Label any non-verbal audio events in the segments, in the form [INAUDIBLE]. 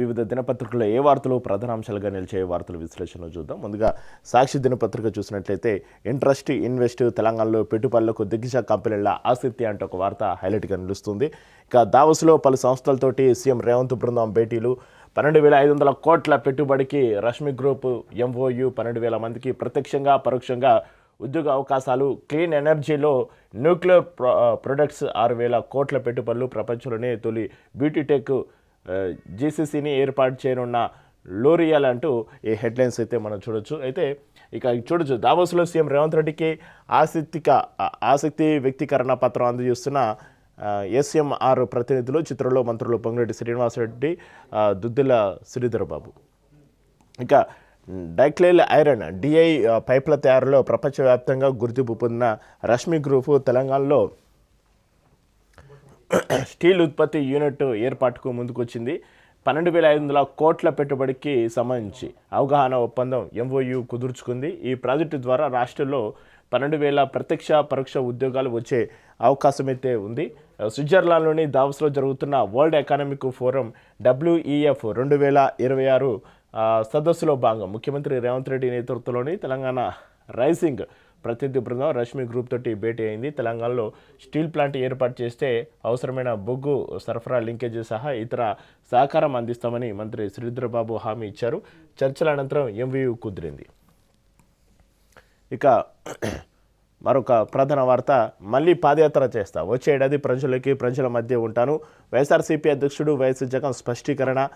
వివిధ దినపత్రికల్లో ఏ వార్తలు ప్రధానాంశాలుగా నిలిచే వార్తల విశ్లేషణ చూద్దాం. ముందుగా సాక్షి దినపత్రిక చూసినట్లయితే ఇంట్రెస్ట్ ఇన్వెస్ట్ తెలంగాణలో పెట్టుబడులకు దిగ్గజ కంపెనీల ఆసక్తి అంటే ఒక వార్త హైలైట్గా నిలుస్తుంది. ఇక దావస్లో పలు సంస్థలతోటి సీఎం రేవంత్ బృందం భేటీలు. పన్నెండు వేల ఐదు వందల కోట్ల పెట్టుబడికి రష్మి గ్రూప్ ఎంఓయు పన్నెండు వేల మందికి ప్రత్యక్షంగా పరోక్షంగా ఉద్యోగ అవకాశాలు. క్లీన్ ఎనర్జీలో న్యూక్లియర్ ప్రొ ప్రొడక్ట్స్ ఆరు వేల కోట్ల పెట్టుబడులు ప్రపంచంలోనే తొలి బ్యూటీ టెక్ జీసీసీని ఏర్పాటు చేయనున్న లోరియల్ అంటూ ఈ హెడ్లైన్స్ అయితే మనం చూడొచ్చు. అయితే ఇక చూడొచ్చు. దావోస్లో సీఎం రేవంత్ రెడ్డికి ఆసక్తిక ఆసక్తి వ్యక్తీకరణ పత్రం అందజేస్తున్న ఎస్ఎంఆర్ ప్రతినిధులు చిత్రంలో మంత్రులు పొంగిరెడ్డి శ్రీనివాసరెడ్డి దుద్దిల శ్రీధర్ బాబు. ఇక డైక్లేల్ ఐరన్ డిఐ పైప్ల తయారీలో ప్రపంచవ్యాప్తంగా గుర్తింపు పొందిన రష్మి గ్రూపు తెలంగాణలో స్టీల్ ఉత్పత్తి యూనిట్ ఏర్పాటుకు ముందుకొచ్చింది. పన్నెండు వేల ఐదు వందల కోట్ల పెట్టుబడికి సంబంధించి అవగాహన ఒప్పందం ఎంఓయు కుదుర్చుకుంది. ఈ ప్రాజెక్టు ద్వారా రాష్ట్రంలో పన్నెండు వేల ప్రత్యక్ష పరోక్ష ఉద్యోగాలు వచ్చే అవకాశం అయితే ఉంది. స్విట్జర్లాండ్లోని దావస్లో జరుగుతున్న వరల్డ్ ఎకనామిక్ ఫోరం డబ్ల్యూఈఎఫ్ రెండు వేల ఇరవై ఆరు సదస్సులో భాగంగా ముఖ్యమంత్రి రేవంత్ రెడ్డి నేతృత్వంలోని తెలంగాణ రైజింగ్ ప్రతినిధి బృందం రష్మి గ్రూప్ తోటి భేటీ అయింది. తెలంగాణలో స్టీల్ ప్లాంట్ ఏర్పాటు చేస్తే అవసరమైన బొగ్గు సరఫరా లింకేజ్ సహా ఇతర సహకారం అందిస్తామని మంత్రి శ్రీధర్బాబు హామీ ఇచ్చారు. చర్చల అనంతరం ఎంవీయూ కుదిరింది. ఇక మరొక ప్రధాన వార్త మళ్ళీ పాదయాత్ర చేస్తా. వచ్చే ఏడాది ప్రజలకి ప్రజల మధ్య ఉంటాను. వైఎస్ఆర్సీపీ అధ్యక్షుడు వైఎస్ జగన్ స్పష్టీకరణ.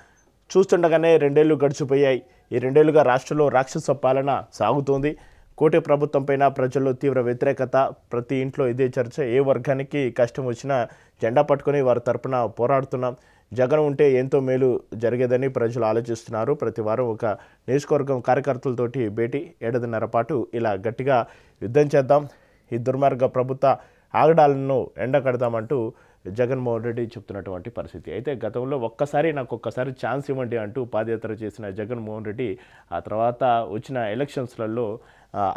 చూస్తుండగానే రెండేళ్ళు గడిచిపోయాయి. ఈ రెండేళ్ళుగా రాష్ట్రంలో రాక్షస పాలన సాగుతోంది. కోటి ప్రభుత్వంపైన ప్రజల్లో తీవ్ర వ్యతిరేకత. ప్రతి ఇంట్లో ఇదే చర్చ. ఏ వర్గానికి కష్టం వచ్చినా జెండా పట్టుకొని వారి తరపున పోరాడుతున్నాం. జగన్ ఉంటే ఎంతో మేలు జరిగేదని ప్రజలు ఆలోచిస్తున్నారు. ప్రతి వారం ఒక నియోజకవర్గం కార్యకర్తలతోటి భేటీ ఏడాదిన్నర పాటు ఇలా గట్టిగా యుద్ధం చేద్దాం. ఈ దుర్మార్గ ప్రభుత్వ ఆగడాలను ఎండకడదామంటూ జగన్మోహన్ రెడ్డి చెప్తున్నటువంటి పరిస్థితి. అయితే గతంలో ఒక్కసారి నాకు ఒక్కసారి ఛాన్స్ ఇవ్వండి అంటూ పాదయాత్ర చేసిన జగన్మోహన్ రెడ్డి ఆ తర్వాత వచ్చిన ఎలక్షన్స్లలో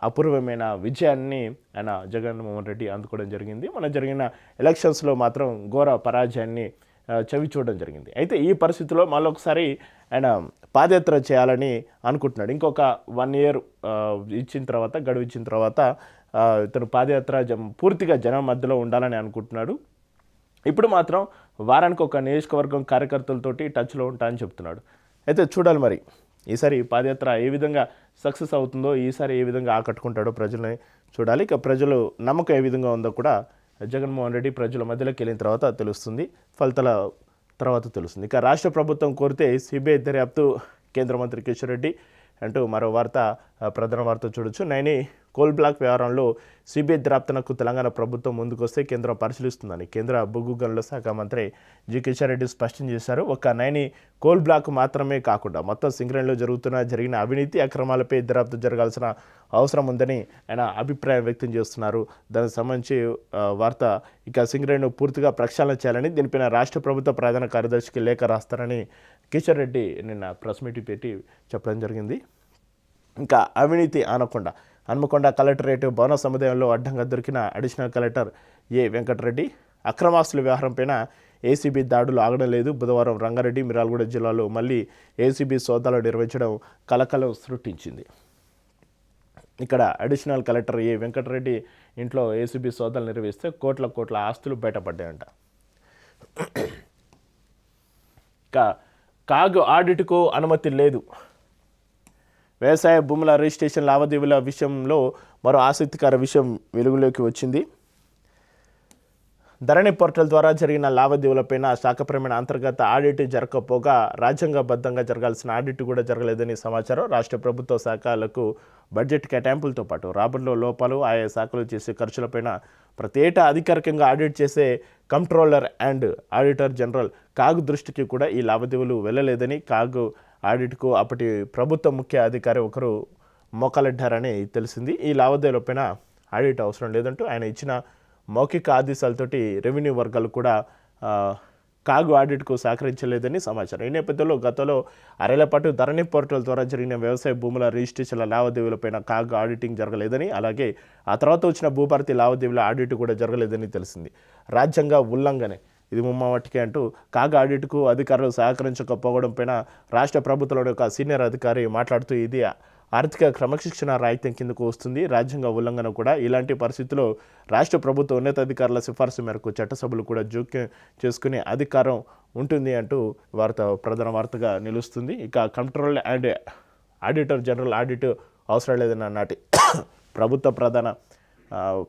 అపూర్వమైన విజయాన్ని ఆయన జగన్మోహన్ రెడ్డి అందుకోవడం జరిగింది. మన జరిగిన ఎలక్షన్స్లో మాత్రం ఘోర పరాజయాన్ని చవి చూడడం జరిగింది. అయితే ఈ పరిస్థితిలో మళ్ళొకసారి ఆయన పాదయాత్ర చేయాలని అనుకుంటున్నాడు. ఇంకొక వన్ ఇయర్ ఇచ్చిన తర్వాత గడువు ఇచ్చిన తర్వాత ఇతను పాదయాత్ర జ పూర్తిగా జనం మధ్యలో ఉండాలని అనుకుంటున్నాడు. ఇప్పుడు మాత్రం వారానికి ఒక నియోజకవర్గం కార్యకర్తలతోటి టచ్లో ఉంటా అని చెప్తున్నాడు. అయితే చూడాలి మరి ఈసారి పాదయాత్ర ఏ విధంగా సక్సెస్ అవుతుందో ఈసారి ఏ విధంగా ఆకట్టుకుంటాడో ప్రజల్ని చూడాలి. ఇక ప్రజలు నమ్మకం ఏ విధంగా ఉందో కూడా జగన్మోహన్ రెడ్డి ప్రజల మధ్యలోకి వెళ్ళిన తర్వాత తెలుస్తుంది ఫలితాల తర్వాత తెలుస్తుంది. ఇక రాష్ట్ర ప్రభుత్వం కోరితే సిబిఐ దర్యాప్తు కేంద్ర మంత్రి కిషన్ రెడ్డి అంటూ మరో వార్త ప్రధాన వార్త చూడొచ్చు. నైని కోల్ బ్లాక్ వ్యవహారంలో సిబిఐ ద్రాప్తనకు తెలంగాణ ప్రభుత్వం ముందుకొస్తే కేంద్రం పరిశీలిస్తుందని కేంద్ర బొగ్గు గనుల శాఖ మంత్రి జి కిషన్ రెడ్డి స్పష్టం చేశారు. ఒక నైని కోల్ బ్లాక్ మాత్రమే కాకుండా మొత్తం సింగరేణిలో జరుగుతున్న జరిగిన అవినీతి అక్రమాలపై దర్యాప్తు జరగాల్సిన అవసరం ఉందని ఆయన అభిప్రాయం వ్యక్తం చేస్తున్నారు. దానికి సంబంధించి వార్త ఇక సింగరేణిను పూర్తిగా ప్రక్షాళన చేయాలని దీనిపైన రాష్ట్ర ప్రభుత్వ ప్రధాన కార్యదర్శికి లేఖ రాస్తారని కిషన్ రెడ్డి నిన్న ప్రెస్ మీట్ పెట్టి చెప్పడం జరిగింది. ఇంకా అవినీతి ఆనకుండా హన్మకొండ కలెక్టరేట్ భవన సముదాయంలో అడ్డంగా దొరికిన అడిషనల్ కలెక్టర్ ఏ వెంకటరెడ్డి అక్రమాస్తుల వ్యవహారంపైన ఏసీబీ దాడులు ఆగడం లేదు. బుధవారం రంగారెడ్డి మిరాల్గూడ జిల్లాలో మళ్ళీ ఏసీబీ సోదాలు నిర్వహించడం కలకలం సృష్టించింది. ఇక్కడ అడిషనల్ కలెక్టర్ ఏ వెంకటరెడ్డి ఇంట్లో ఏసీబీ సోదాలు నిర్వహిస్తే కోట్ల కోట్ల ఆస్తులు బయటపడ్డాయంట. కా కాగ్ ఆడిట్కు అనుమతి లేదు. వ్యవసాయ భూముల రిజిస్ట్రేషన్ లావాదేవీల విషయంలో మరో ఆసక్తికర విషయం వెలుగులోకి వచ్చింది. ధరణి పోర్టల్ ద్వారా జరిగిన లావాదేవీలపైన శాఖపరమైన అంతర్గత ఆడిట్ జరగకపోగా రాజ్యాంగబద్ధంగా జరగాల్సిన ఆడిట్ కూడా జరగలేదని సమాచారం. రాష్ట్ర ప్రభుత్వ శాఖలకు బడ్జెట్ కేటాయింపులతో పాటు రాబడిలో లోపాలు ఆయా శాఖలు చేసే ఖర్చులపైన ప్రతి ఏటా అధికారికంగా ఆడిట్ చేసే controller and auditor general CAG దృష్టికి కూడా ఈ లావాదేవీలు వెళ్ళలేదని కాగ్ ఆడిట్కు అప్పటి ప్రభుత్వ ముఖ్య అధికారి ఒకరు మోకాలెడ్డారని తెలిసింది. ఈ లావాదేవీలపైన ఆడిట్ అవసరం లేదంటూ ఆయన ఇచ్చిన మౌఖిక ఆదేశాలతోటి రెవెన్యూ వర్గాలు కూడా కాగు ఆడిట్కు సహకరించలేదని సమాచారం. ఈ నేపథ్యంలో గతంలో అరేళ్ళ పాటు ధరణి పోర్టల్ ద్వారా జరిగిన వ్యవసాయ భూముల రిజిస్ట్రేషన్ల లావాదేవీలపైన కాగు ఆడిటింగ్ జరగలేదని అలాగే ఆ తర్వాత వచ్చిన భూభారతి లావాదేవీల ఆడిట్ కూడా జరగలేదని తెలిసింది. రాజ్యాంగ ఉల్లంఘనే ఇది ముమ్మావటికి అంటూ కాగా ఆడిట్కు అధికారులు సహకరించకపోవడం పైన రాష్ట్ర ప్రభుత్వంలోని ఒక సీనియర్ అధికారి మాట్లాడుతూ ఇది ఆర్థిక క్రమశిక్షణ రాయితీ కిందకు వస్తుంది. రాజ్యాంగ ఉల్లంఘన కూడా ఇలాంటి పరిస్థితుల్లో రాష్ట్ర ప్రభుత్వ ఉన్నతాధికారుల సిఫార్సు మేరకు చట్టసభలు కూడా జోక్యం చేసుకునే అధికారం ఉంటుంది అంటూ వార్త ప్రధాన వార్తగా నిలుస్తుంది. ఇక control and auditor general audit అవసరం లేదన్న నాటి [COUGHS] ప్రభుత్వ ప్రధాన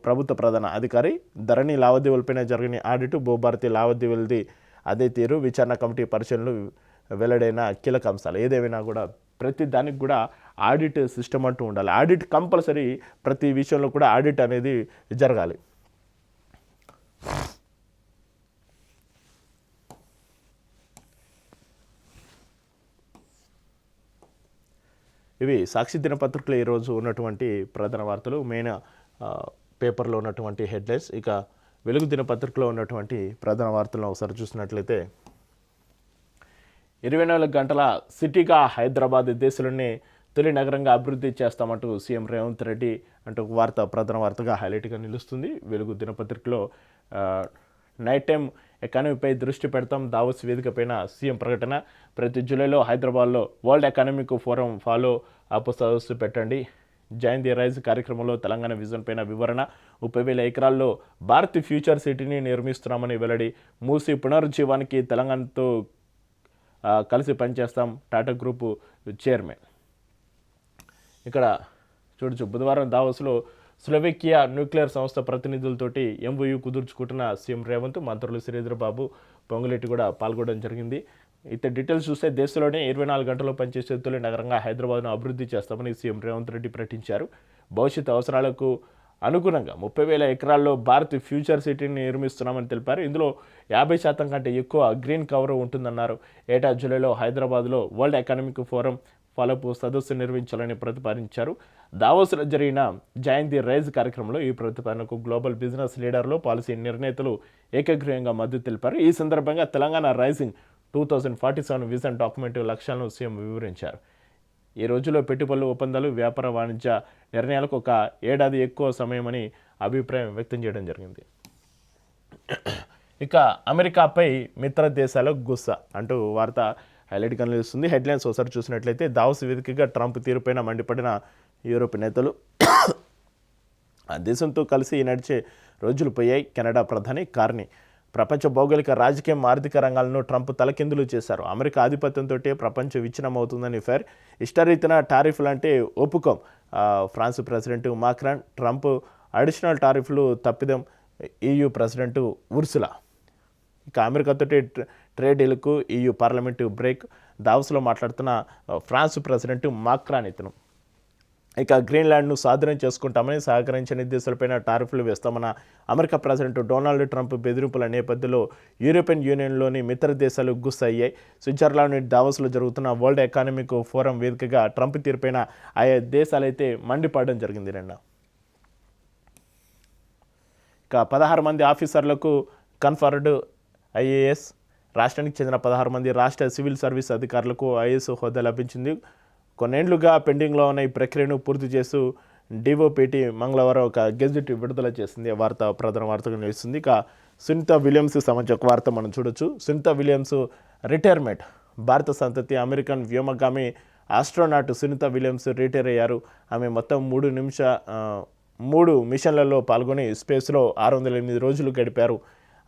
ప్రభుత్వ ప్రధాన అధికారి ధరణి లావాదేవీలపైన జరిగిన ఆడిట్ భూభారతి లావాదేవీలది అదే తీరు విచారణ కమిటీ పరిశీలనలు వెల్లడైన కీలక అంశాలు. ఏదేమైనా కూడా ప్రతి దానికి కూడా ఆడిట్ సిస్టమ్ అంటూ ఉండాలి. ఆడిట్ కంపల్సరీ ప్రతి విషయంలో కూడా ఆడిట్ అనేది జరగాలి. ఇవి సాక్షి దినపత్రికలు ఈరోజు ఉన్నటువంటి ప్రధాన వార్తలు. మెయిన్ పేపర్లో ఉన్నటువంటి హెడ్లైన్స్ ఇక వెలుగు దినపత్రికలో ఉన్నటువంటి ప్రధాన వార్తలను ఒకసారి చూసినట్లయితే ఇరవై నాలుగు గంటల సిటీగా హైదరాబాద్ దేశంలోనే తొలి నగరంగా అభివృద్ధి చేస్తామంటూ సీఎం రేవంత్ రెడ్డి అంటూ ఒక వార్త ప్రధాన వార్తగా హైలైట్గా నిలుస్తుంది. వెలుగు దినపత్రికలో నైట్ టైం ఎకానమీపై దృష్టి పెడతాం. దావోస్ వేదిక పైన సీఎం ప్రకటన. ప్రతి జూలైలో హైదరాబాద్లో world economic forum follow up సదస్సు పెట్టండి. జాయిన్ ది రైజ్ కార్యక్రమంలో తెలంగాణ విజన్ పైన వివరణ. ముప్పై వేల ఎకరాల్లో భారత్ ఫ్యూచర్ సిటీని నిర్మిస్తున్నామని వెల్లడి. మూసి పునరుజ్జీవానికి తెలంగాణతో కలిసి పనిచేస్తాం టాటా గ్రూపు చైర్మన్. ఇక్కడ చూడొచ్చు బుధవారం దావోస్లో స్లోవేకియా న్యూక్లియర్ సంస్థ ప్రతినిధులతోటి ఎంఓయూ కుదుర్చుకుంటున్న సీఎం రేవంత్ మంత్రులు శ్రీధర్ బాబు పొంగులేటి కూడా పాల్గొనడం జరిగింది. ఇత డీటెయిల్స్ చూస్తే దేశంలోనే ఇరవై నాలుగు గంటల్లో పనిచేసే తొలి నగరంగా హైదరాబాద్ను అభివృద్ధి చేస్తామని సీఎం రేవంత్ రెడ్డి ప్రకటించారు. భవిష్యత్ అవసరాలకు అనుగుణంగా ముప్పై వేల ఎకరాల్లో భారత్ ఫ్యూచర్ సిటీని నిర్మిస్తున్నామని తెలిపారు. ఇందులో యాభై శాతం కంటే ఎక్కువ గ్రీన్ కవర్ ఉంటుందన్నారు. ఏటా జూలైలో హైదరాబాద్లో వరల్డ్ ఎకనామిక్ ఫోరం ఫలపు సదస్సు నిర్వహించాలని ప్రతిపాదించారు. దావోస్లో జరిగిన జయంతి రైజ్ కార్యక్రమంలో ఈ ప్రతిపాదనకు గ్లోబల్ బిజినెస్ లీడర్లు పాలసీ నిర్ణేతలు ఏకగ్రీవంగా మద్దతు తెలిపారు. ఈ సందర్భంగా Telangana rising two thousand forty seven vision document లక్ష్యాలను సీఎం వివరించారు. ఈ రోజుల్లో పెట్టుబడులు ఒప్పందాలు వ్యాపార వాణిజ్య నిర్ణయాలకు ఒక ఏడాది ఎక్కువ సమయమని అభిప్రాయం వ్యక్తం చేయడం జరిగింది. ఇక అమెరికాపై మిత్ర దేశాల గుస్స అంటూ వార్త హైలైట్గా నిలుస్తుంది. హెడ్లైన్స్ ఒకసారి చూసినట్లయితే దావస్ వేదికగా ట్రంప్ తీరుపైన మండిపడిన యూరోప్ నేతలు ఆ దేశంతో కలిసి నడిచే రోజులు పోయాయి. కెనడా ప్రధాని కార్ని ప్రపంచ భౌగోళిక రాజకీయం ఆర్థిక రంగాలను ట్రంప్ తలకిందులు చేశారు. అమెరికా ఆధిపత్యంతో ప్రపంచం విచ్ఛిన్నమవుతుందని ఫెర్. ఇష్టరీతిన టారిఫ్లు అంటే ఒప్పుకోం France president Macron Trump additional టారిఫ్లు తప్పిదం ఈయూ ప్రెసిడెంట్ ఉర్సులా. ఇక అమెరికాతో ట్రేడ్ డీల్కు ఈయూ పార్లమెంటు బ్రేక్. దావస్లో మాట్లాడుతున్న ఫ్రాన్స్ ప్రెసిడెంట్ మాక్రాన్ ఇతను. ఇక గ్రీన్లాండ్ను స్వాధీనం చేసుకుంటామని సహకరించని దేశాలపైన టారిఫ్లు వేస్తామన్న అమెరికా ప్రెసిడెంట్ డొనాల్డ్ ట్రంప్ బెదిరింపుల నేపథ్యంలో యూరోపియన్ యూనియన్లోని మిత్ర దేశాలు గుస్సయ్యాయి. స్విట్జర్లాండ్ దావస్లో జరుగుతున్న వరల్డ్ ఎకానమిక్ ఫోరం వేదికగా ట్రంప్ తీరుపైన ఆయా దేశాలైతే మండిపడడం జరిగింది నిన్న. ఇక పదహారు మంది ఆఫీసర్లకు కన్ఫర్డ్ ఐఏఎస్ రాష్ట్రానికి చెందిన పదహారు మంది రాష్ట్ర సివిల్ సర్వీస్ అధికారులకు ఐఏఎస్ హోదా లభించింది. కొన్నేళ్ళుగా పెండింగ్లో ఉన్న ఈ ప్రక్రియను పూర్తి చేస్తూ డిఓపిటి మంగళవారం ఒక గెజెట్ విడుదల చేసింది. ఆ వార్త ప్రధాన వార్తగా నిలుస్తుంది. ఇక సునీత విలియమ్స్ సంబంధించి ఒక వార్త మనం చూడొచ్చు. Sunita Williams retirement. భారత సంతతి అమెరికన్ వ్యోమగామి ఆస్ట్రోనాట్ సునీత విలియమ్స్ రిటైర్ అయ్యారు. ఆమె మొత్తం మూడు నిమిష మూడు మిషన్లలో పాల్గొని స్పేస్లో ఆరు వందల ఎనిమిది రోజులు గడిపారు.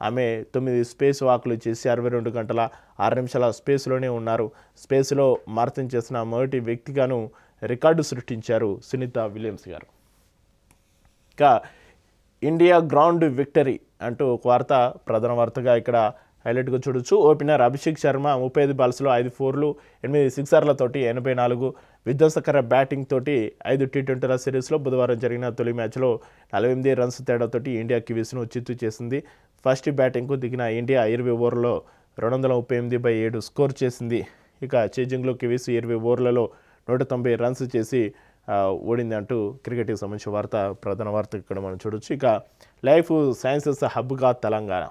ఆమె తొమ్మిది స్పేస్ వాకులు చేసి అరవై రెండు గంటల ఆరు నిమిషాల స్పేస్లోనే ఉన్నారు. స్పేస్లో మారతం చేసిన మొదటి వ్యక్తిగాను రికార్డు సృష్టించారు సునీత విలియమ్స్ గారు. ఇక ఇండియా గ్రౌండ్ విక్టరీ అంటూ ఒక వార్త ప్రధాన వార్తగా ఇక్కడ హైలైట్గా చూడొచ్చు. ఓపెనర్ అభిషేక్ శర్మ ముప్పై ఐదు బాల్స్లో ఐదు ఫోర్లు ఎనిమిది సిక్సర్లతోటి ఎనభై నాలుగు విధ్వంసకర బ్యాటింగ్ తోటి ఐదు టీ ట్వంటీల సిరీస్లో బుధవారం జరిగిన తొలి మ్యాచ్లో నలభై ఎనిమిది రన్స్ తేడాతోటి ఇండియా కివీస్ను చిత్తు చేసింది. ఫస్ట్ బ్యాటింగ్కు దిగిన ఇండియా ఇరవై ఓవర్లో రెండు వందల ముప్పై ఎనిమిది బై ఏడు స్కోర్ చేసింది. ఇక చేజింగ్లో కివీస్ ఇరవై ఓవర్లలో నూట తొంభై రన్స్ చేసి ఓడింది అంటూ క్రికెట్కి సంబంధించిన వార్త ప్రధాన వార్త ఇక్కడ మనం చూడొచ్చు. ఇక లైఫ్ సైన్సెస్ హబ్గా తెలంగాణ.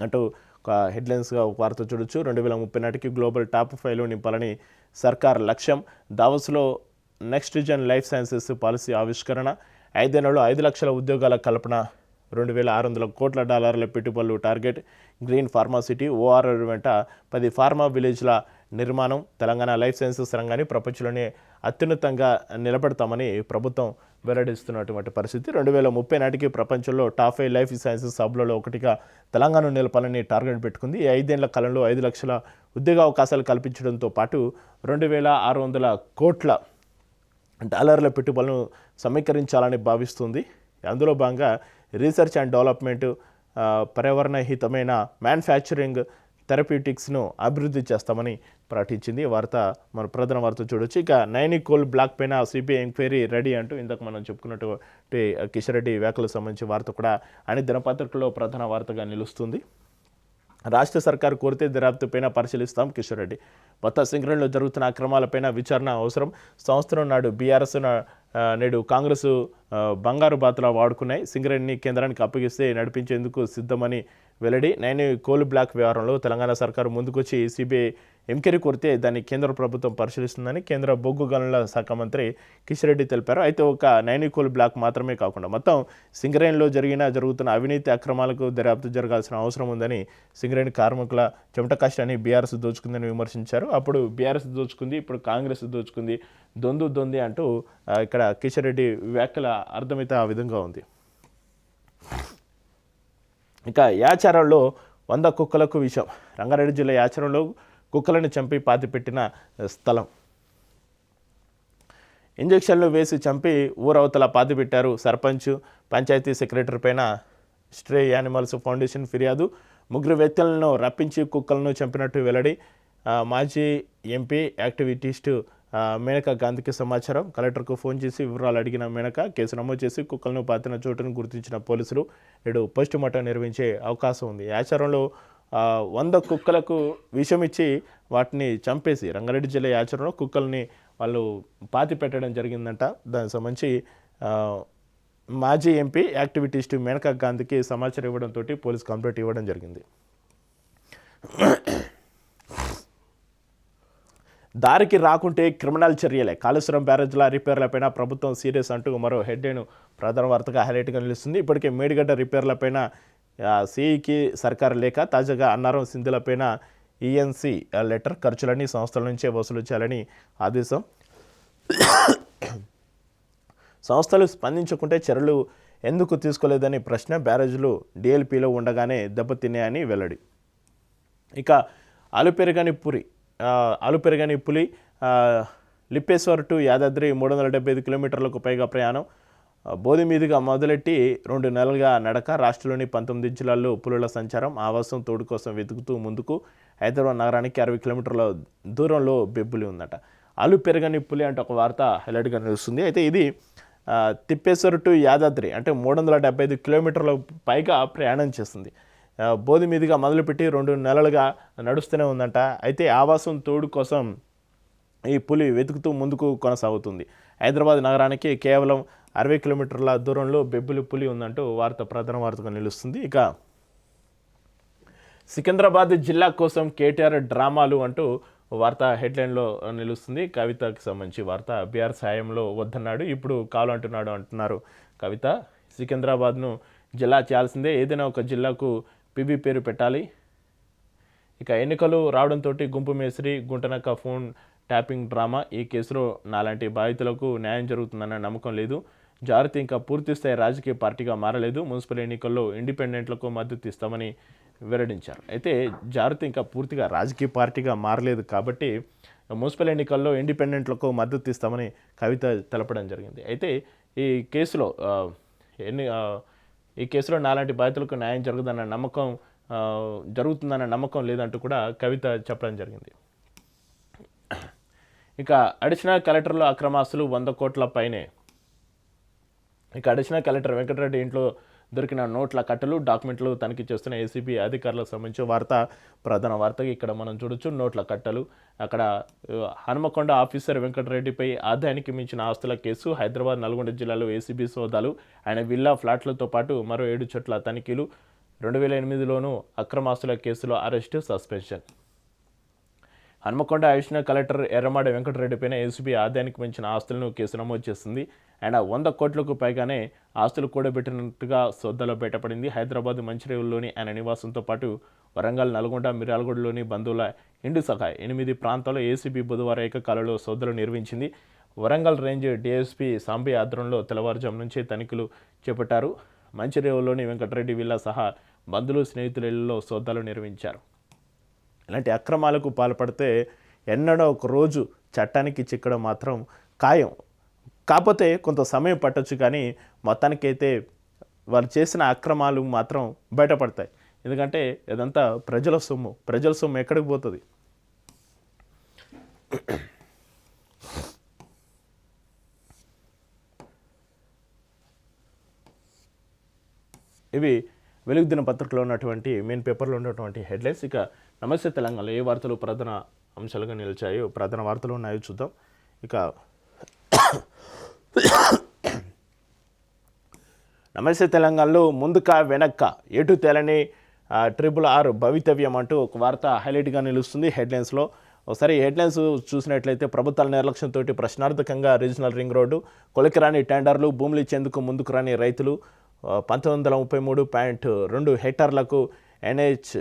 అంటూ ఒక హెడ్లైన్స్గా ఒక వార్త చూడొచ్చు. రెండు వేల ముప్పై నాటికి గ్లోబల్ టాప్ ఫైవ్లో నింపాలని సర్కార్ లక్ష్యం. దావస్లో next gen life sciences policy ఆవిష్కరణ. ఐదేళ్ళలో ఐదు లక్షల ఉద్యోగాల కల్పన. రెండు వేల ఆరు వందల కోట్ల డాలర్ల పెట్టుబడులు టార్గెట్. గ్రీన్ ఫార్మాసిటీ ఓఆర్ఆర్ వెంట పది ఫార్మా విలేజ్ల నిర్మాణం. తెలంగాణ లైఫ్ సైన్సెస్ రంగాన్ని ప్రపంచంలోనే అత్యున్నతంగా నిలబెడతామని ప్రభుత్వం వెల్లడిస్తున్నటువంటి పరిస్థితి. రెండు వేల ముప్పై నాటికి ప్రపంచంలో టాప్ ఫైవ్ లైఫ్ సైన్సెస్ సబ్లలో ఒకటిగా తెలంగాణ నిలపాలని టార్గెట్ పెట్టుకుంది. ఈ ఐదేళ్ళ కాలంలో ఐదు లక్షల ఉద్యోగ అవకాశాలు కల్పించడంతో పాటు రెండు వేల ఆరు వందల కోట్ల డాలర్ల పెట్టుబడులను సమీకరించాలని భావిస్తుంది. అందులో భాగంగా రీసెర్చ్ అండ్ డెవలప్మెంట్ పర్యావరణ హితమైన మ్యానుఫ్యాక్చరింగ్ థెరప్యూటిక్స్ను అభివృద్ధి చేస్తామని ప్రకటించింది. వార్త మన ప్రధాన వార్త చూడొచ్చు. ఇక నైనికోల్ బ్లాక్ పైన సిబిఐ ఎంక్వైరీ రెడీ అంటూ ఇందాక మనం చెప్పుకున్నటువంటి కిషన్ రెడ్డి వ్యాఖ్యలకు సంబంధించి వార్త కూడా అన్ని దినపత్రికల్లో ప్రధాన వార్తగా నిలుస్తుంది. రాష్ట్ర సర్కార్ కోరితే దర్యాప్తుపైన పరిశీలిస్తాం కిషోర్ రెడ్డి. కొత్త సింగరేణిలో జరుగుతున్న అక్రమాలపైన విచారణ అవసరం. సంవత్సరం నాడు బీఆర్ఎస్ నేడు కాంగ్రెస్ బంగారు బాతులా వాడుకున్నాయి. సింగరేణిని కేంద్రానికి అప్పగిస్తే నడిపించేందుకు సిద్ధమని వెల్లడి. నైన్ కోల్ బ్లాక్ వ్యవహారంలో తెలంగాణ సర్కారు ముందుకొచ్చి సిబిఐ ఎంక్వైరీ కోరితే దాన్ని కేంద్ర ప్రభుత్వం పరిశీలిస్తుందని కేంద్ర బొగ్గు గనుల శాఖ మంత్రి కిషన్ రెడ్డి తెలిపారు. అయితే ఒక నైనికోల్ బ్లాక్ మాత్రమే కాకుండా మొత్తం సింగరేణిలో జరిగిన జరుగుతున్న అవినీతి అక్రమాలకు దర్యాప్తు జరగాల్సిన అవసరం ఉందని సింగరేణి కార్మికుల చెమట కష్టాన్ని బీఆర్ఎస్ దోచుకుందని విమర్శించారు. అప్పుడు బీఆర్ఎస్ దోచుకుంది ఇప్పుడు కాంగ్రెస్ దోచుకుంది దొందు దొంది అంటూ ఇక్కడ కిషన్ రెడ్డి వ్యాఖ్యల అర్థమైతే ఆ విధంగా ఉంది. ఇక యాచారంలో వంద కుక్కలకు విషయం రంగారెడ్డి జిల్లా యాచారంలో కుక్కలను చంపి పాతిపెట్టిన స్థలం. ఇంజక్షన్లు వేసి చంపి ఊరవతల పాతిపెట్టారు సర్పంచ్ పంచాయతీ సెక్రటరీ పైన స్ట్రే యానిమల్స్ ఫౌండేషన్ ఫిర్యాదు. ముగ్గురు వ్యక్తులను రప్పించి కుక్కలను చంపినట్టు వెల్లడి మాజీ ఎంపీ యాక్టివిటీస్టు మేనకా గాంధీకి సమాచారం. కలెక్టర్కు ఫోన్ చేసి వివరాలు అడిగిన మేనక కేసు నమోదు చేసి కుక్కలను పాతిన చోటును గుర్తించిన పోలీసులు నేడు పోస్ట్ మార్టం నిర్వహించే అవకాశం ఉంది. ఆచారంలో వంద కుక్కలకు విషం ఇచ్చి వాటిని చంపేసి రంగారెడ్డి జిల్లా ఆచరణలో కుక్కల్ని వాళ్ళు పాతి పెట్టడం జరిగిందంట. దానికి సంబంధించి మాజీ ఎంపీ యాక్టివిటీస్ట్ మేనకా గాంధీకి సమాచారం ఇవ్వడంతో పోలీస్ కంప్లైంట్ ఇవ్వడం జరిగింది. దారికి రాకుంటే క్రిమినల్ చర్యలే. కాళేశ్వరం బ్యారేజ్ల రిపేర్లపైన ప్రభుత్వం సీరియస్ అంటూ మరో హెడ్డేను ప్రధాన వార్తగా హైలైట్గా నిలుస్తుంది. ఇప్పటికే మేడిగడ్డ రిపేర్లపైన సిఈకి సర్కారు లేక తాజాగా అన్నారం సింధులపైన ఈఎన్సి లెటర్ ఖర్చులన్నీ సంస్థల నుంచే వసూలు చేయాలని ఆదేశం. సంస్థలు స్పందించకుంటే చర్యలు ఎందుకు తీసుకోలేదని ప్రశ్న బ్యారేజ్లు డిఎల్పిలో ఉండగానే దెబ్బతిన్నాయని వెల్లడి. ఇక అలుపెరగని పురి ఆ, ఆలుపెరగని పులి లిప్పేశ్వర్ టు యాదాద్రి మూడు వందల డెబ్బై ఐదు కిలోమీటర్లకు పైగా ప్రయాణం. బోధి మీదుగా మొదలెట్టి రెండు నెలలుగా నడక రాష్ట్రంలోని పంతొమ్మిది జిల్లాల్లో పులుల సంచారం ఆవాసం తోడు కోసం వెతుకుతూ ముందుకు హైదరాబాద్ నగరానికి అరవై కిలోమీటర్ల దూరంలో బెబ్బులి ఉందట. ఆలు పెరగని పులి అంటే ఒక వార్త హైలైట్గా నిలుస్తుంది. అయితే ఇది ఆ, తిప్పేశ్వర్ టు యాదాద్రి అంటే మూడు వందల డెబ్బై ఐదు కిలోమీటర్ల పైగా ప్రయాణం చేస్తుంది. బోధి మీదుగా మొదలుపెట్టి రెండు నెలలుగా నడుస్తూనే ఉందంట. అయితే ఆవాసం తోడు కోసం ఈ పులి వెతుకుతూ ముందుకు కొనసాగుతుంది. హైదరాబాద్ నగరానికి కేవలం అరవై కిలోమీటర్ల దూరంలో బెబ్బులి పులి ఉందంటూ వార్త ప్రధాన వార్తగా నిలుస్తుంది. ఇక సికింద్రాబాద్ జిల్లా కోసం కేటీఆర్ డ్రామాలు అంటూ వార్త హెడ్లైన్లో నిలుస్తుంది. కవితకి సంబంధించి వార్త బీఆర్ సాయంలో వద్దన్నాడు. ఇప్పుడు కాలు అంటున్నాడు అంటున్నారు కవిత. సికింద్రాబాద్ను జిల్లా చేయాల్సిందే. ఏదైనా ఒక జిల్లాకు పిబి పేరు పెట్టాలి. ఇక ఎన్నికలు రావడంతో గుంపు మేస్త్రి గుంటనక్క ఫోన్ ట్యాపింగ్ డ్రామా. ఈ కేసులో నాలాంటి బాధితులకు న్యాయం జరుగుతుందన్న నమ్మకం లేదు. జాగ్రత్త ఇంకా పూర్తిస్థాయి రాజకీయ పార్టీగా మారలేదు. మున్సిపల్ ఎన్నికల్లో ఇండిపెండెంట్లకు మద్దతు ఇస్తామని వెల్లడించారు. అయితే జాగ్రత్త ఇంకా పూర్తిగా రాజకీయ పార్టీగా మారలేదు కాబట్టి మున్సిపల్ ఎన్నికల్లో ఇండిపెండెంట్లకు మద్దతు ఇస్తామని కవిత తెలపడం జరిగింది. అయితే ఈ కేసులో ఎన్ని ఈ కేసులో నాలాంటి బాధితులకు న్యాయం జరుగుదన్న నమ్మకం జరుగుతుందన్న నమ్మకం లేదంటూ కూడా కవిత చెప్పడం జరిగింది. ఇక అడిషనల్ కలెక్టర్లు అక్రమాస్తులు వంద కోట్ల పైనే. ఇక అడిషనల్ కలెక్టర్ వెంకటరెడ్డి ఇంట్లో దొరికిన నోట్ల కట్టలు డాక్యుమెంట్లు తనిఖీ చేస్తున్న ఏసీబీ అధికారులకు సంబంధించిన వార్త ప్రధాన వార్తగా ఇక్కడ మనం చూడొచ్చు. నోట్ల కట్టలు అక్కడ హనుమకొండ ఆఫీసర్ వెంకటరెడ్డిపై ఆదాయానికి మించిన ఆస్తుల కేసు హైదరాబాద్ నల్గొండ జిల్లాలో ఏసీబీ సోదాలు. ఆయన విల్లా ఫ్లాట్లతో పాటు మరో ఏడు చోట్ల తనిఖీలు. రెండు వేల ఎనిమిదిలోనూ అక్రమాస్తుల కేసులో arrest suspension. Hanamkonda additional collector Erramada వెంకటరెడ్డిపైన ACB ఆదాయానికి మించిన ఆస్తులను కేసు నమోదు చేసింది ఆయన వంద కోట్లకు పైగానే ఆస్తులు కూడబెట్టినట్టుగా సోదాలో బయటపడింది హైదరాబాద్ మంచిర్యాలలోని ఆయన నివాసంతో పాటు వరంగల్ నల్గొండ మిర్యాలగూడలోని బంధువుల ఇండు సహా ఎనిమిది ప్రాంతాల్లో ఏసీబీ బుధవారం ఏకకాలంలో సోదాలు నిర్వహించింది. వరంగల్ రేంజ్ డీఎస్పీ సాంబి ఆధ్వర్యంలో తెల్లవారుజాము నుంచే తనిఖీలు చేపట్టారు. మంచిర్యాలలోని వెంకటరెడ్డి విల్లా సహా బంధువులు స్నేహితుల ఇళ్ళలో సోదాలు నిర్వహించారు. ఇలాంటి అక్రమాలకు పాల్పడితే ఎన్నడో ఒక రోజు చట్టానికి చిక్కడం మాత్రం ఖాయం. కాకపోతే కొంత సమయం పట్టొచ్చు కానీ మొత్తానికైతే వాళ్ళు చేసిన అక్రమాలు మాత్రం బయటపడతాయి. ఎందుకంటే ఇదంతా ప్రజల సొమ్ము. ప్రజల సొమ్ము ఎక్కడికి పోతుంది? ఇవి వెలుగు దిన పత్రికలో ఉన్నటువంటి మెయిన్ పేపర్లో ఉన్నటువంటి హెడ్లైన్స్ ఇక నమస్తే తెలంగాణలో ఏ వార్తలు ప్రధాన అంశాలుగా నిలిచాయో ప్రధాన వార్తలు ఉన్నాయో చూద్దాం. ఇక నమస్తే తెలంగాణలో ముందుక వెనక్క. ఎటు తెలని ట్రిపుల్ ఆర్ భవితవ్యం అంటూ ఒక వార్త హైలైట్గా నిలుస్తుంది హెడ్లైన్స్లో ఒకసారి హెడ్లైన్స్ చూసినట్లయితే ప్రభుత్వాల నిర్లక్ష్యంతో ప్రశ్నార్థకంగా రీజనల్ రింగ్ రోడ్డు కొలికిరాని టెండర్లు భూములు ఇచ్చేందుకు ముందుకు రాని రైతులు పంతొమ్మిది వందల ముప్పై మూడు పాయింట్ రెండు హెక్టార్లకు ఎన్హెచ్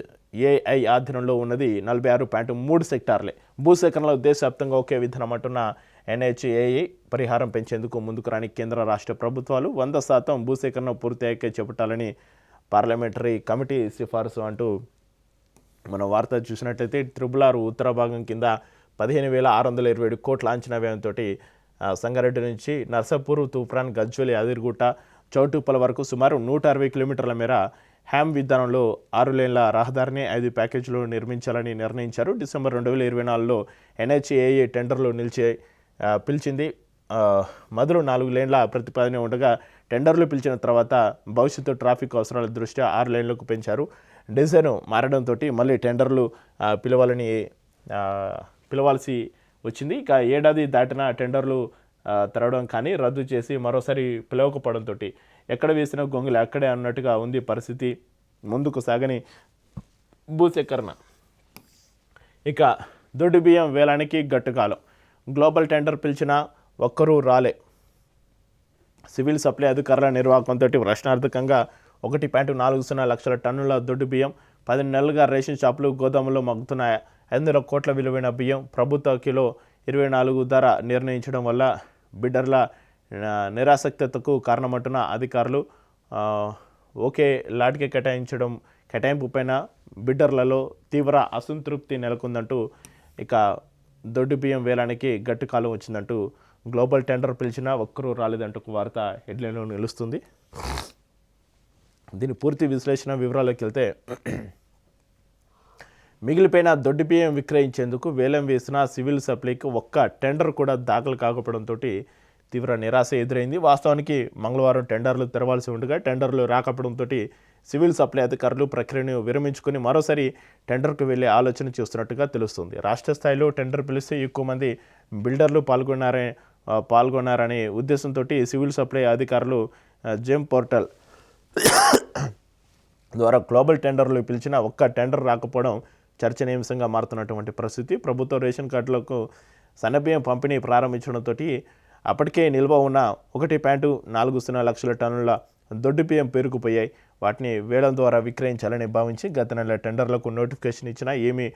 ఏఐ ఆధీనంలో ఉన్నది. నలభై ఆరు పాయింట్ మూడు సెక్టార్లే. భూసేకరణలో దేశవ్యాప్తంగా ఒకే విధానం అంటున్న ఎన్హెచ్ఏఐ పరిహారం పెంచేందుకు ముందుకు రాని కేంద్ర రాష్ట్ర ప్రభుత్వాలు వంద శాతం భూసేకరణ పూర్తయ్యాకే చేపట్టాలని పార్లమెంటరీ కమిటీ సిఫారసు అంటూ మన వార్త చూసినట్లయితే త్రిబుల్ ఆరు ఉత్తర భాగం కింద పదిహేను వేల ఆరు వందల ఇరవై ఏడు కోట్ల అంచనా వ్యయంతో సంగారెడ్డి నుంచి నర్సాపూర్ తూప్రాన్ గజ్వలి అదిర్గుట్ట చౌటుప్పల వరకు సుమారు నూట అరవై కిలోమీటర్ల మేర హ్యామ్ విధానంలో ఆరు లేన్ల రహదారిని ఐదు ప్యాకేజీలు నిర్మించాలని నిర్ణయించారు. డిసెంబర్ రెండు వేల ఇరవై నాలుగులో ఎన్హెచ్ఏఏ టెండర్లు నిలిచే పిలిచింది. మొదలు నాలుగు లేన్ల ప్రతిపాదన ఉండగా టెండర్లు పిలిచిన తర్వాత భవిష్యత్తు ట్రాఫిక్ అవసరాల దృష్ట్యా ఆరు లేన్లకు పెంచారు. డిజైన్ మారడంతో మళ్ళీ టెండర్లు పిలవాలని పిలవాల్సి వచ్చింది. ఇక ఏడాది దాటిన టెండర్లు తెరవడం కానీ రద్దు చేసి మరోసారి పిలవకపోవడంతో ఎక్కడ వేసిన గొంగులు అక్కడే అన్నట్టుగా ఉంది పరిస్థితి. ముందుకు సాగని భూసేకరణ. ఇక దొడ్డు బియ్యం వేలానికి గట్టుకాలం. గ్లోబల్ టెండర్ పిలిచినా ఒక్కరూ రాలే. సివిల్ సప్లై అధికారుల నిర్వాహకంతో ప్రశ్నార్థకంగా ఒకటి పాయింట్ నాలుగు సున్నా లక్షల టన్నుల దొడ్డు బియ్యం పది నెలలుగా రేషన్ షాపులు గోదాములు మగ్గుతున్నాయి? ఐదు కోట్ల విలువైన బియ్యం ప్రభుత్వ కిలో ఇరవై నాలుగు ధర నిర్ణయించడం వల్ల బిడ్డర్ల ఆ, నిరాసక్తతకు కారణమంటున్న అధికారులు ఒకే లాట్కి కేటాయించడం కేటాయింపు పైన బిడ్డర్లలో తీవ్ర అసంతృప్తి నెలకొందంటూ ఇక దొడ్డు బియ్యం వేలానికి గట్టి కాలం వచ్చిందంటూ గ్లోబల్ టెండర్ పిలిచినా ఒక్కరూ రాలేదంటూ వార్త హెడ్లైన్లో నిలుస్తుంది. దీని పూర్తి విశ్లేషణ వివరాల్లోకి వెళ్తే మిగిలిపోయిన దొడ్డి బియ్యం విక్రయించేందుకు వేలం వేసిన సివిల్ సప్లైకి ఒక్క టెండర్ కూడా దాఖలు కాకపోవడంతో తీవ్ర నిరాశ ఎదురైంది. వాస్తవానికి మంగళవారం టెండర్లు తెరవాల్సి ఉండగా టెండర్లు రాకపోవడంతో సివిల్ సప్లై అధికారులు ప్రక్రియను విరమించుకుని మరోసారి టెండర్కు వెళ్ళే ఆలోచన చేస్తున్నట్టుగా తెలుస్తుంది. రాష్ట్ర స్థాయిలో టెండర్ పిలిస్తే ఎక్కువ మంది బిల్డర్లు పాల్గొన్నారే పాల్గొన్నారనే ఉద్దేశంతో సివిల్ సప్లై అధికారులు జెమ్ పోర్టల్ [COUGHS] ద్వారా గ్లోబల్ టెండర్లు పిలిచిన ఒక్క టెండర్ రాకపోవడం చర్చనీయాంశంగా మారుతున్నటువంటి పరిస్థితి. ప్రభుత్వ రేషన్ కార్డులకు సన్నబియ్యం పంపిణీ ప్రారంభించడంతో అప్పటికే నిల్వ ఉన్న ఒకటి పాయింట్ నాలుగు సున్నా లక్షల టన్నుల దొడ్డు బియ్యం పేరుకుపోయాయి. వాటిని వేలం ద్వారా విక్రయించాలని భావించి గత నెల టెండర్లకు నోటిఫికేషన్ ఇచ్చినా ఏమీ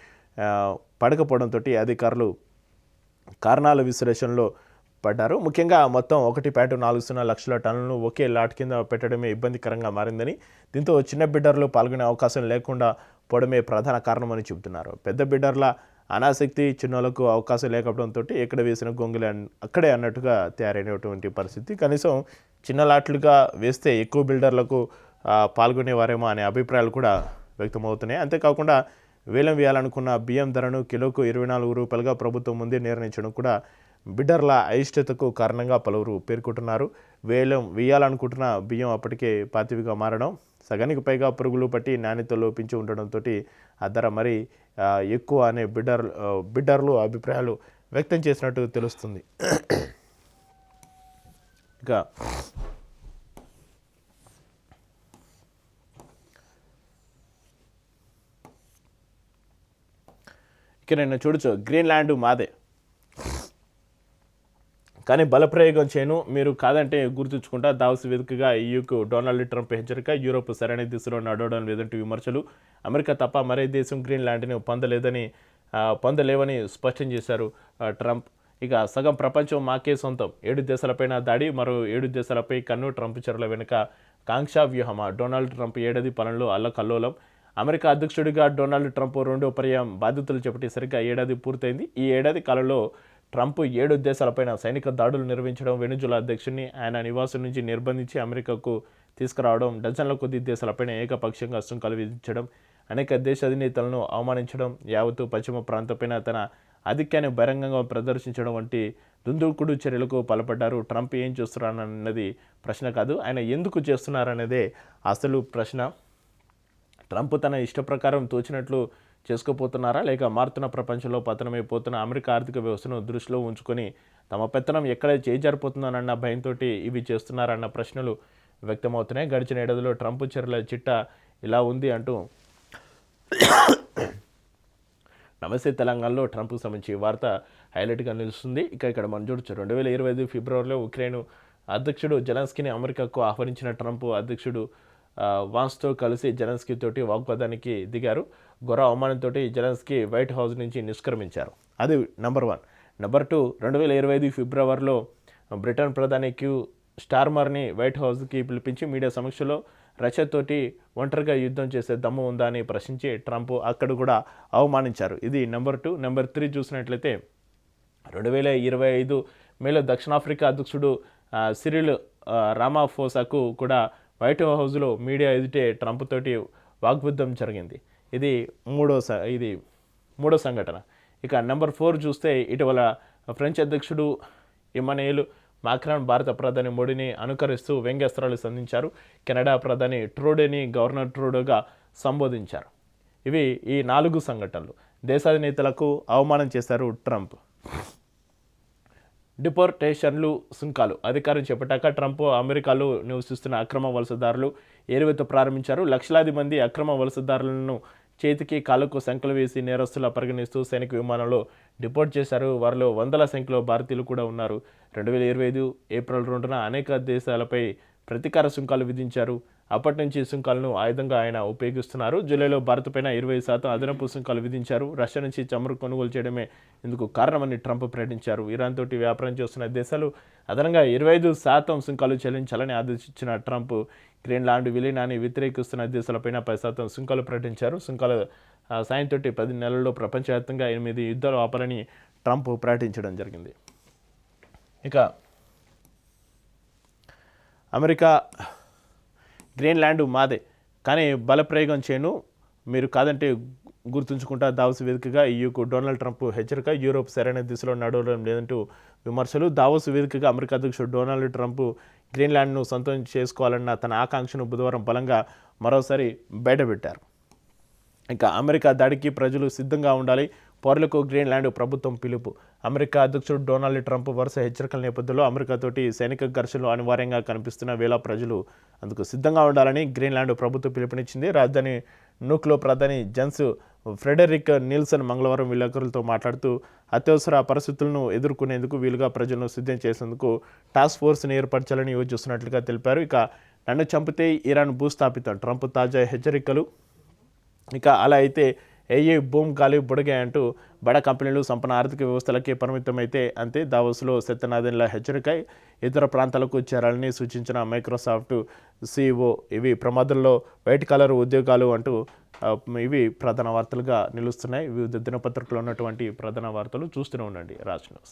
పడకపోవడంతో అధికారులు కారణాల విశ్లేషణలో పడ్డారు. ముఖ్యంగా మొత్తం ఒకటి పాయింట్ నాలుగు సున్నా లక్షల టన్నులను ఒకే లాట్ కింద పెట్టడమే ఇబ్బందికరంగా మారిందని దీంతో చిన్న బిడ్డర్లు పాల్గొనే అవకాశం లేకుండా పోవడమే ప్రధాన కారణమని చెబుతున్నారు. పెద్ద బిడ్డర్ల అనాసక్తి చిన్నలకు అవకాశం లేకపోవడంతో ఎక్కడ వేసిన గొంగులు అక్కడే అన్నట్టుగా తయారైనటువంటి పరిస్థితి. కనీసం చిన్న లాట్లుగా వేస్తే ఎక్కువ బిల్డర్లకు పాల్గొనేవారేమో అనే అభిప్రాయాలు కూడా వ్యక్తమవుతున్నాయి. అంతేకాకుండా వేలం వేయాలనుకున్న బియ్యం ధరను కిలోకు ఇరవై నాలుగు రూపాయలుగా ప్రభుత్వం ముందే నిర్ణయించడం కూడా బిడ్డర్ల అయిష్టతకు కారణంగా పలువురు పేర్కొంటున్నారు. వేలం వేయాలనుకుంటున్న బియ్యం అప్పటికే పాతివిగా మారడం సగానికి పైగా పురుగులు పట్టి నాణ్యత లోపించి ఉండడంతో ఆ ధర మరి ఎక్కువ అనే బిడ్డర్ బిడ్డర్లు అభిప్రాయాలు వ్యక్తం చేసినట్టు తెలుస్తుంది. ఇక ఇక నేను చూడొచ్చు. గ్రీన్లాండ్ మాదే. కానీ బలప్రయోగం చేయను. మీరు కాదంటే గుర్తుంచుకుంటా దావస్ వెతుకగా ఈయూకు డొనాల్డ్ ట్రంప్ హెచ్చరిక యూరోప్ సరైన దిశలో నడవడం లేదంటే విమర్శలు. అమెరికా తప్ప మరే దేశం గ్రీన్ ల్యాండ్ని పొందలేదని పొందలేవని స్పష్టం చేశారు ట్రంప్. ఇక సగం ప్రపంచం మాకే సొంతం. ఏడు దేశాలపైన దాడి మరో ఏడు దేశాలపై కన్ను ట్రంప్ చర్యల వెనుక కాంక్షా వ్యూహమా? డొనాల్డ్ ట్రంప్ ఏడాది పనులు అల్లకల్లోలం. అమెరికా అధ్యక్షుడిగా డొనాల్డ్ ట్రంప్ రెండో పర్యాయం బాధ్యతలు చేపట్టేసరిగా ఏడాది పూర్తయింది. ఈ ఏడాది కాలంలో ట్రంప్ ఏడు దేశాలపైన సైనిక దాడులు నిర్వహించడం వెనుజులా అధ్యక్షుడిని ఆయన నివాసం నుంచి నిర్బంధించి అమెరికాకు తీసుకురావడం డజన్ల కొద్ది దేశాలపైన ఏకపక్షంగా సుంకాలు విధించడం అనేక దేశ అధినేతలను అవమానించడం యావత్తు పశ్చిమ ప్రాంతంపైన తన ఆధిక్యాన్ని బహిరంగంగా ప్రదర్శించడం వంటి దుందుకుడు చర్యలకు పాల్పడ్డారు. ట్రంప్ ఏం చేస్తున్నారన్నది ప్రశ్న కాదు ఆయన ఎందుకు చేస్తున్నారనేదే అసలు ప్రశ్న. ట్రంప్ తన ఇష్ట ప్రకారం తోచినట్లు చేసుకోపోతున్నారా? లేక మారుతున్న ప్రపంచంలో పతనమైపోతున్న అమెరికా ఆర్థిక వ్యవస్థను దృష్టిలో ఉంచుకొని తమ పెత్తనం ఎక్కడ చేజారిపోతుందోనన్న భయంతో ఇవి చేస్తున్నారన్న ప్రశ్నలు వ్యక్తమవుతున్నాయి. గడిచిన ఏడాదిలో ట్రంప్ చర్యల చిట్ట ఇలా ఉంది అంటూ నమస్తే. తెలంగాణలో ట్రంప్కు సంబంధించి వార్త హైలైట్గా నిలుస్తుంది. ఇక ఇక్కడ మనం చూడొచ్చు. రెండు వేల ఇరవై ఐదు ఫిబ్రవరిలో ఉక్రెయిన్ అధ్యక్షుడు జెలాన్స్కీని అమెరికాకు ఆహ్వానించిన ట్రంప్ అధ్యక్షుడు వాన్స్తో కలిసి జెలెన్స్కీ తోటి వాగ్వాదానికి దిగారు. ఘోర అవమానంతో జెలెన్స్కీ వైట్ హౌస్ నుంచి నిష్క్రమించారు. అది నెంబర్ వన్. నెంబర్ టూ రెండు వేల ఇరవై ఐదు ఫిబ్రవరిలో బ్రిటన్ ప్రధాని క్యూ స్టార్మర్ని వైట్ హౌస్కి పిలిపించి మీడియా సమీక్షలో రష్యాతోటి ఒంటరిగా యుద్ధం చేసే దమ్ము ఉందా అని ప్రశ్నించి ట్రంప్ అక్కడ కూడా అవమానించారు. ఇది నెంబర్ టూ. నెంబర్ త్రీ చూసినట్లయితే రెండు వేల ఇరవై ఐదు మేలో దక్షిణాఫ్రికా అధ్యక్షుడు సిరిల్ రామాఫోసాకు కూడా వైట్ హౌస్లో మీడియా ఎదుటే ట్రంప్ తోటి వాగ్యుద్ధం జరిగింది. ఇది మూడో స ఇది మూడో సంఘటన. ఇక నెంబర్ ఫోర్ చూస్తే ఇటీవల ఫ్రెంచ్ అధ్యక్షుడు ఇమ్మనేలు మాక్రాన్ భారత ప్రధాని మోడీని అనుకరిస్తూ వ్యంగ్యాస్త్రాలు సంధించారు. కెనడా ప్రధాని ట్రూడేని గవర్నర్ ట్రూడోగా సంబోధించారు. ఇవి ఈ నాలుగు సంఘటనలు. దేశాధినేతలకు అవమానం చేశారు ట్రంప్. డిపోర్టేషన్లు సుంకాలు. అధికారం చేపట్టాక ట్రంప్ అమెరికాలో నివసిస్తున్న అక్రమ వలసదారులు ఏరువేత ప్రారంభించారు. లక్షలాది మంది అక్రమ వలసదారులను చేతికి కాళ్ళకు సంఖ్యలు వేసి నేరస్తులా పరిగణిస్తూ సైనిక విమానంలో డిపోర్ట్ చేశారు. వారిలో వందల సంఖ్యలో భారతీయులు కూడా ఉన్నారు. రెండు వేల ఇరవై ఐదు ఏప్రిల్ రెండున అనేక దేశాలపై ప్రతీకార సుంకాలు విధించారు. అప్పటి నుంచి సుంకాలను ఆయుధంగా ఆయన ఉపయోగిస్తున్నారు. జూలైలో భారత్ పైన ఇరవై శాతం అదనపు సుంకాలు విధించారు. రష్యా నుంచి చమురు కొనుగోలు చేయడమే ఇందుకు కారణమని ట్రంప్ ప్రకటించారు. ఇరాన్ తోటి వ్యాపారం చేస్తున్న దేశాలు అదనంగా ఇరవై ఐదు శాతం సుంకాలు చెల్లించాలని ఆదేశించిన ట్రంప్ గ్రీన్లాండ్ విలీనాన్ని వ్యతిరేకిస్తున్న దేశాలపైన పది శాతం సుంకాలు ప్రకటించారు. సుంకాల ఆ, సాయంతో పది నెలల్లో ప్రపంచవ్యాప్తంగా ఎనిమిది యుద్ధాలు ఆపాలని ట్రంప్ ప్రకటించడం జరిగింది. ఇక అమెరికా గ్రీన్ ల్యాండ్ మాదే. కానీ బలప్రయోగం చేయను. మీరు కాదంటే గుర్తుంచుకుంటా దావోస్ వేదికగా ఈయూకు డొనాల్డ్ ట్రంప్ హెచ్చరిక యూరోప్ సరైన దిశలో నడవడం లేదంటూ విమర్శలు. దావోస్ వేదికగా అమెరికా అధ్యక్షుడు డొనాల్డ్ ట్రంప్ గ్రీన్లాండ్ను సొంతం చేసుకోవాలన్న తన ఆకాంక్షను బుధవారం బలంగా మరోసారి బయటపెట్టారు. ఇంకా అమెరికా దాడికి ప్రజలు సిద్ధంగా ఉండాలి. పౌరులకు గ్రీన్లాండ్ ప్రభుత్వం పిలుపు. అమెరికా అధ్యక్షుడు డొనాల్డ్ ట్రంప్ వరుస హెచ్చరికల నేపథ్యంలో అమెరికాతోటి సైనిక ఘర్షణలు అనివార్యంగా కనిపిస్తున్న వేళ ప్రజలు అందుకు సిద్ధంగా ఉండాలని గ్రీన్లాండ్ ప్రభుత్వం పిలుపునిచ్చింది. రాజధాని నూక్లో ప్రధాని జన్స్ ఫ్రెడరిక్ నీల్సన్ మంగళవారం విలేకరులతో మాట్లాడుతూ అత్యవసర పరిస్థితులను ఎదుర్కొనేందుకు వీలుగా ప్రజలను సిద్ధం చేసేందుకు టాస్క్ ఫోర్స్ని ఏర్పరచాలని యోచిస్తున్నట్లుగా తెలిపారు. ఇక నన్ను చంపితే ఇరాన్ భూస్థాపితం. ట్రంప్ తాజా హెచ్చరికలు. ఇక అలా అయితే ఏఏ భూమ్ గాలి బుడగాయి అంటూ బడ కంపెనీలు సంపన్న ఆర్థిక వ్యవస్థలకే పరిమితమైతే అంతే దావోస్లో సత్యనాథన్ల హెచ్చరికై ఇతర ప్రాంతాలకు చేరాలని సూచించిన మైక్రోసాఫ్ట్ సిఇఓ ఇవి ప్రమాదంలో వైట్ కలర్ ఉద్యోగాలు అంటూ ఇవి ప్రధాన వార్తలుగా నిలుస్తున్నాయి. వివిధ దినపత్రికలు ఉన్నటువంటి ప్రధాన వార్తలు చూస్తూనే ఉండండి. రాజ్ న్యూస్.